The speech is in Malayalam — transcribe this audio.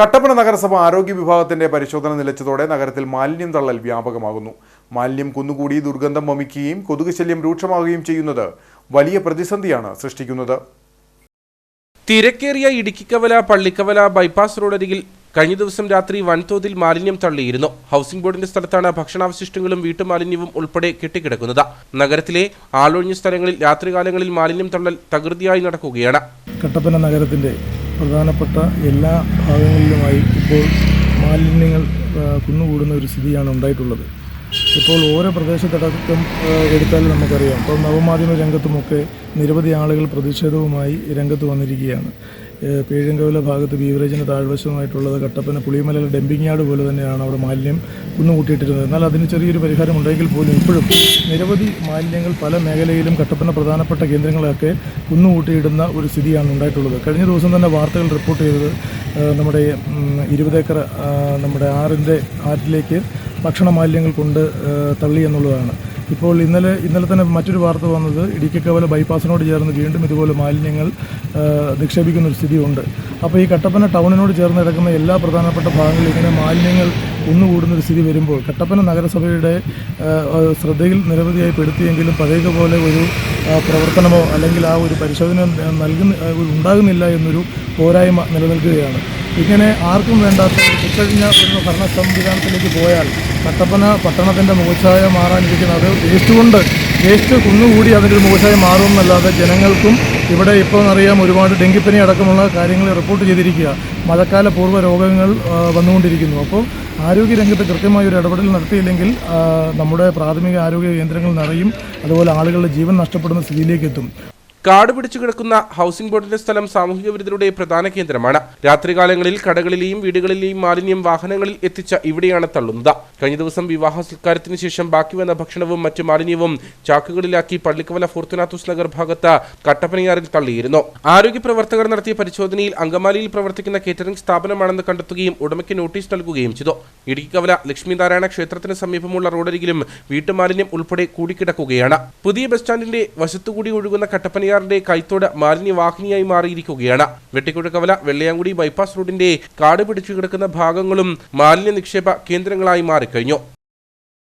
കട്ടപ്പന നഗരസഭ ആരോഗ്യ വിഭാഗത്തിന്റെ പരിശോധന നിലച്ചതോടെ നഗരത്തിൽ മാലിന്യം തള്ളൽ വ്യാപകമാകുന്നു. മാലിന്യം കുന്നുകൂടി ദുർഗന്ധം വമിക്കുകയും കൊതുക് ശല്യം രൂക്ഷമാവുകയും ചെയ്യുന്നത് വലിയ പ്രതിസന്ധിയാണ് സൃഷ്ടിക്കുന്നത്. തിരക്കേറിയ ഇടുക്കിക്കവല പള്ളിക്കവല ബൈപ്പാസ് റോഡരികിൽ കഴിഞ്ഞ ദിവസം രാത്രി വൻതോതിൽ മാലിന്യം തള്ളിയിരുന്നു. ഹൗസിംഗ് ബോർഡിന്റെ സ്ഥലത്താണ് ഭക്ഷണാവശിഷ്ടങ്ങളും വീട്ടുമാലിന്യവും ഉൾപ്പെടെ കെട്ടിക്കിടക്കുന്നത്. നഗരത്തിലെ ആളൊഴിഞ്ഞ സ്ഥലങ്ങളിൽ രാത്രികാലങ്ങളിൽ മാലിന്യം തള്ളൽ തകൃതിയായി നടക്കുകയാണ്. കട്ടപ്പന നഗരത്തിന്റെ പ്രധാനപ്പെട്ട എല്ലാ ഭാഗങ്ങളിലുമായി ഇപ്പോൾ മാലിന്യങ്ങൾ കുന്നുകൂടുന്ന ഒരു സ്ഥിതിയാണ് ഉണ്ടായിട്ടുള്ളത്. ഇപ്പോൾ ഓരോ പ്രദേശത്തടക്കം എടുത്താൽ നമുക്കറിയാം. ഇപ്പോൾ നവമാധ്യമ രംഗത്തുമൊക്കെ നിരവധി ആളുകൾ പ്രതിഷേധവുമായി രംഗത്ത് വന്നിരിക്കുകയാണ്. പേഴങ്കവല ഭാഗത്ത് ബീവറേജിന്റെ താഴ്വശമായിട്ടുള്ളത് കട്ടപ്പന പുളിയമല ഡംപിംഗ് യാർഡ് പോലെ തന്നെയാണ് അവിടെ മാലിന്യം കുന്നുകൂട്ടിയിട്ടിരുന്നത്. എന്നാൽ അതിന് ചെറിയൊരു പരിഹാരം ഉണ്ടെങ്കിൽ പോലും ഇപ്പോഴും നിരവധി മാലിന്യങ്ങൾ പല മേഖലയിലും കട്ടപ്പന പ്രധാനപ്പെട്ട കേന്ദ്രങ്ങളൊക്കെ കുന്നുകൂട്ടിയിടുന്ന ഒരു സ്ഥിതിയാണ് ഉണ്ടായിട്ടുള്ളത്. കഴിഞ്ഞ ദിവസം തന്നെ വാർത്തകൾ റിപ്പോർട്ട് ചെയ്തത് നമ്മുടെ ഇരുപതേക്കർ നമ്മുടെ ആറിന്റെ ആറ്റിലേക്ക് ഭക്ഷണ മാലിന്യങ്ങൾ കൊണ്ട് തള്ളി എന്നുള്ളതാണ്. ഇപ്പോൾ ഇന്നലെ ഇന്നലെ തന്നെ മറ്റൊരു വാർത്ത വന്നത് ഇടുക്കിക്കവല ബൈപ്പാസിനോട് ചേർന്ന് വീണ്ടും ഇതുപോലെ മാലിന്യങ്ങൾ നിക്ഷേപിക്കുന്ന ഒരു സ്ഥിതിയുണ്ട്. അപ്പോൾ ഈ കട്ടപ്പന ടൗണിനോട് ചേർന്ന് കിടക്കുന്ന എല്ലാ പ്രധാനപ്പെട്ട ഭാഗങ്ങളിൽ ഇങ്ങനെ മാലിന്യങ്ങൾ ഒന്നുകൂടുന്ന ഒരു സ്ഥിതി വരുമ്പോൾ കട്ടപ്പന നഗരസഭയുടെ ശ്രദ്ധയിൽ നിരവധിയായി പെടുത്തിയെങ്കിലും പഴയതുപോലെ ഒരു പ്രവർത്തനമോ അല്ലെങ്കിൽ ആ ഒരു പരിശോധന നൽകുന്ന ഉണ്ടാകുന്നില്ല എന്നൊരു പോരായ്മ നിലനിൽക്കുകയാണ്. ഇങ്ങനെ ആർക്കും വേണ്ടാത്ത ഇക്കഴിഞ്ഞ ഒരു ഭരണ സംവിധാനത്തിലേക്ക് പോയാൽ കട്ടപ്പന പട്ടണത്തിന്റെ മുഖച്ഛായ മാറാനിരിക്കുന്നത് വേസ്റ്റ് കൊണ്ട് വേസ്റ്റ് കുന്നുകൂടി അതിന്റെ ഒരു മുഖച്ഛായ മാറുമെന്നല്ലാതെ ജനങ്ങൾക്കും ഇവിടെ ഇപ്പോൾ അറിയാം ഒരുപാട് ഡെങ്കിപ്പനി അടക്കമുള്ള കാര്യങ്ങൾ റിപ്പോർട്ട് ചെയ്തിരിക്കുക. മഴക്കാല പൂർവ രോഗങ്ങൾ വന്നുകൊണ്ടിരിക്കുന്നു. അപ്പോൾ ആരോഗ്യരംഗത്ത് കൃത്യമായ ഒരു ഇടപെടൽ നടത്തിയില്ലെങ്കിൽ നമ്മുടെ പ്രാഥമിക ആരോഗ്യ കേന്ദ്രങ്ങൾ നിറയും അതുപോലെ ആളുകളുടെ ജീവൻ നഷ്ടപ്പെടുന്ന സ്ഥിതിയിലേക്ക് എത്തും. കാട് പിടിച്ചു കിടക്കുന്ന ഹൗസിംഗ് ബോർഡിന്റെ സ്ഥലം സാമൂഹിക വിരുദ്ധരുടെ പ്രധാന കേന്ദ്രമാണ്. രാത്രികാലങ്ങളിൽ കടകളിലെയും വീടുകളിലെയും മാലിന്യം വാഹനങ്ങളിൽ എത്തിച്ച ഇവിടെയാണ് തള്ളുന്നത്. കഴിഞ്ഞ ദിവസം വിവാഹ സൽക്കാരത്തിന് ശേഷം ബാക്കി വന്ന ഭക്ഷണവും മറ്റു മാലിന്യവും ചാക്കുകളിലാക്കി പള്ളിക്കവല ഫോർത്തുനാത്തൂസ് നഗർ ഭാഗത്ത് കട്ടപ്പനയാറിൽ തള്ളിയിരുന്നു. ആരോഗ്യ പ്രവർത്തകർ നടത്തിയ പരിശോധനയിൽ അങ്കമാലിയിൽ പ്രവർത്തിക്കുന്ന കേറ്ററിംഗ് സ്ഥാപനമാണെന്ന് കണ്ടെത്തുകയും ഉടമയ്ക്ക് നോട്ടീസ് നൽകുകയും ചെയ്തു. ഇടുക്കി കവല ലക്ഷ്മിനാരായണ ക്ഷേത്രത്തിന് സമീപമുള്ള റോഡരികിലും വീട്ടുമാലിന്യം ഉൾപ്പെടെ കൂടിക്കിടക്കുകയാണ്. പുതിയ ബസ് സ്റ്റാൻഡിന്റെ വശത്തുകൂടി ഒഴുകുന്ന കട്ടപ്പനയാറിന്റെ കൈത്തോട് മാലിന്യവാഹിനിയായി മാറിയിരിക്കുകയാണ്. വെട്ടിക്കുഴക്കവല വെള്ളയാങ്കുടി ബൈപ്പാസ് റോഡിന്റെ കാട് പിടിച്ചു കിടക്കുന്ന ഭാഗങ്ങളും മാലിന്യ നിക്ഷേപ കേന്ദ്രങ്ങളായി മാറിക്കഴിഞ്ഞു.